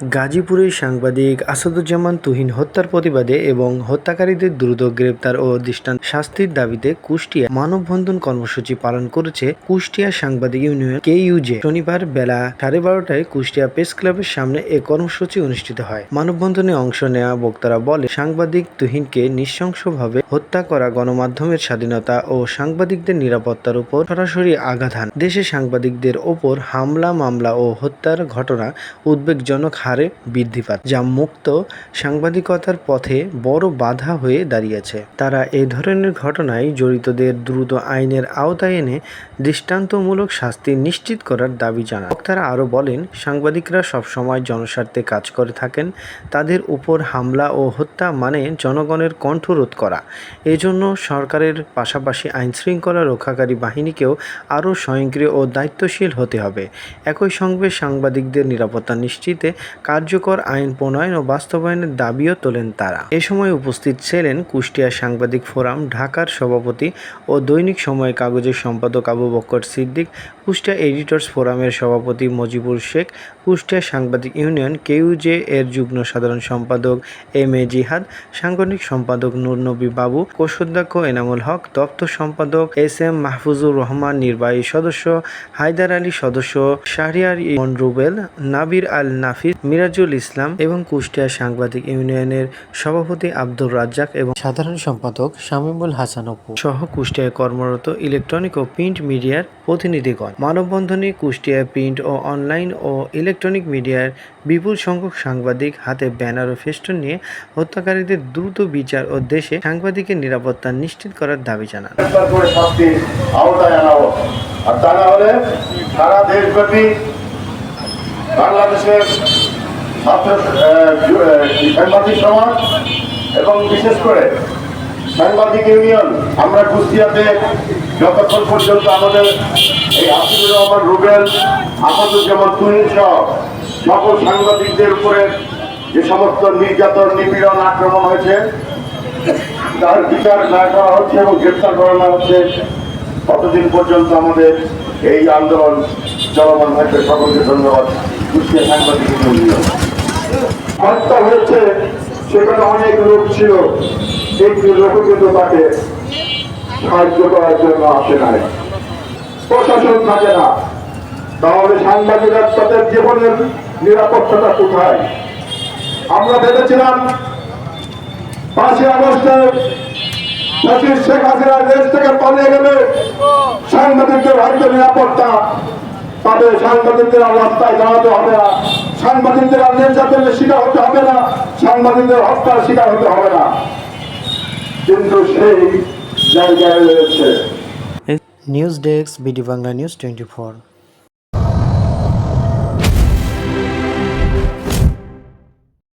গাজীপুরের সাংবাদিক আসাদুজ্জামান তুহিন হত্যার প্রতিবাদে এবং হত্যাকারীদের দ্রুত গ্রেপ্তার ও দৃষ্টান্ত শাস্তির দাবিতে কুষ্টিয়া মানববন্ধন কর্মসূচি পালন করেছে কুষ্টিয়া সাংবাদিক ইউনিয়ন কেইউজে। শনিবার বেলা সাড়ে বারোটায় কুষ্টিয়া প্রেস ক্লাবের সামনে এ কর্মসূচি অনুষ্ঠিত হয়। মানববন্ধনে অংশ নেওয়া বক্তারা বলে সাংবাদিক তুহিনকে নৃশংসভাবে হত্যা করা গণমাধ্যমের স্বাধীনতা ও সাংবাদিকদের নিরাপত্তার উপর সরাসরি আঘাত হান। দেশে সাংবাদিকদের ওপর হামলা, মামলা ও হত্যার ঘটনা উদ্বেগজনক হারে বৃদ্ধি পায়, যা মুক্ত সাংবাদিকতার পথে বড় বাধা হয়ে দাঁড়িয়েছে। তারা এই ধরনের ঘটনায় জড়িতদের দ্রুত আইনের আওতায় এনে দৃষ্টান্তমূলক শাস্তি নিশ্চিত করার দাবি জানান বক্তারা আরও বলেন, সাংবাদিকরা সবসময় জনস্বার্থে কাজ করে থাকেন, তাদের উপর হামলা ও হত্যা মানে জনগণের কণ্ঠরোধ করা। এজন্য সরকারের পাশাপাশি আইন শৃঙ্খলা রক্ষাকারী বাহিনীকেও আরও স্বয়ংক্রিয় ও দায়িত্বশীল হতে হবে। একই সঙ্গে সাংবাদিকদের নিরাপত্তা নিশ্চিতে কার্যকর আইন প্রণয়ন ও বাস্তবায়নের দাবিও তোলেন তারা। এ সময় উপস্থিত ছিলেন কুষ্টিয়া সাংবাদিক ফোরাম, ঢাকার সভাপতি ও দৈনিক সময় কাগজের সম্পাদক আবু বক্কর সিদ্দিক কুষ্টিয়া এডিটর্স ফোরামের সভাপতি মজিবুর শেখ, কুষ্টিয়া সাংবাদিক ইউনিয়ন কেইউজে এর যুগ্ম সাধারণ সম্পাদক এম এ জিহাদ, সাংগঠনিক সম্পাদক নূরনবী বাবু, কোষাধ্যক্ষ এনামুল হক দপ্তর সম্পাদক এস এম মাহফুজুর রহমান, নির্বাহী সদস্য হায়দার আলী সদস্য শাহরিয়ার ইমন রুবেল, নাবির আল নাফিস মিরাজুল ইসলাম এবং কুষ্টিয়া সাংবাদিক ইউনিয়নের সভাপতি আব্দুর রাজ্জাক এবং সাধারণ সম্পাদক শামিমুল হাসান অপু সহ কুষ্টিয়ায় কর্মরত ইলেকট্রনিক ও প্রিন্ট মিডিয়ার প্রতিনিধিগণ। মানববন্ধনে, কুষ্টিয়া প্রিন্ট ও অনলাইন ও ইলেকট্রনিক মিডিয়ার বিপুল সংখ্যক সাংবাদিক হাতে ব্যানার ও ফেস্টুন নিয়ে হত্যাকারীদের দ্রুত বিচার ও দেশে সাংবাদিকের নিরাপত্তা নিশ্চিত করার দাবি জানান। বাংলাদেশের ছাত্র সাংবাদিক সমাজ এবং বিশেষ করে সাংবাদিক ইউনিয়ন, আমরা কুষ্টিয়াতে যতক্ষণ পর্যন্ত আমাদের এই হাসিবুর রহমান, রুবেল আসাদুজ্জামান তুহিন সহ সকল সাংবাদিকদের উপরে যে সমস্ত নির্যাতন, নিপীড়ন, আক্রমণ হয়েছে, তার বিচার না করা হচ্ছে এবং গ্রেপ্তার করানো হচ্ছে কতদিন পর্যন্ত আমাদের এই আন্দোলন চলমান হয়েছে সকলকে ধন্যবাদ কুষ্টিয়া সাংবাদিক ইউনিয়ন। হত্যা হয়েছে সেখানে অনেক লোক ছিল। একটি লোক কিন্তু তাকে সাহায্য করার জন্য আসে নাই। প্রশাসন থাকে না। তাহলে সাংবাদিকরা তাদের জীবনের নিরাপত্তাটা কোথায়? আমরা ভেবেছিলাম পাঁচই আগস্টে ফ্যাসিস্ট শেখ হাসিনা দেশ থেকে পালিয়ে গেলে সাংবাদিকদের হয়তো নিরাপত্তা পাবে। সাংবাদিকদের রাস্তায় দাঁড়াতে হবে না। সাংবাদিকদের নির্যাতনের শিকার হতে হবে না, সাংবাদিকদের হত্যার শিকার হতে হবে না। কিন্তু সেই জায়গায় রয়েছে। News desk BD Bangla news twenty